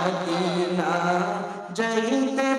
Medina যাইতে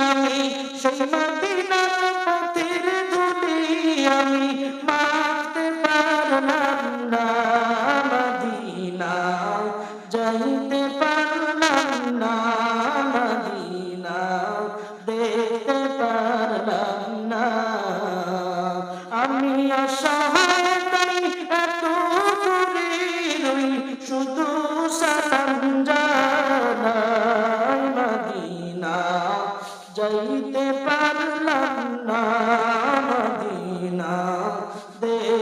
আমি সেই মদিনার পথের ধুলি আমি মারতে পারলাম না মদিনা যাইতে পারলাম না মদিনা দেখতে পারলাম না আমি অসহায় যাইতে পারলাম না মদিনা দেখতে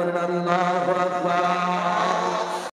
الله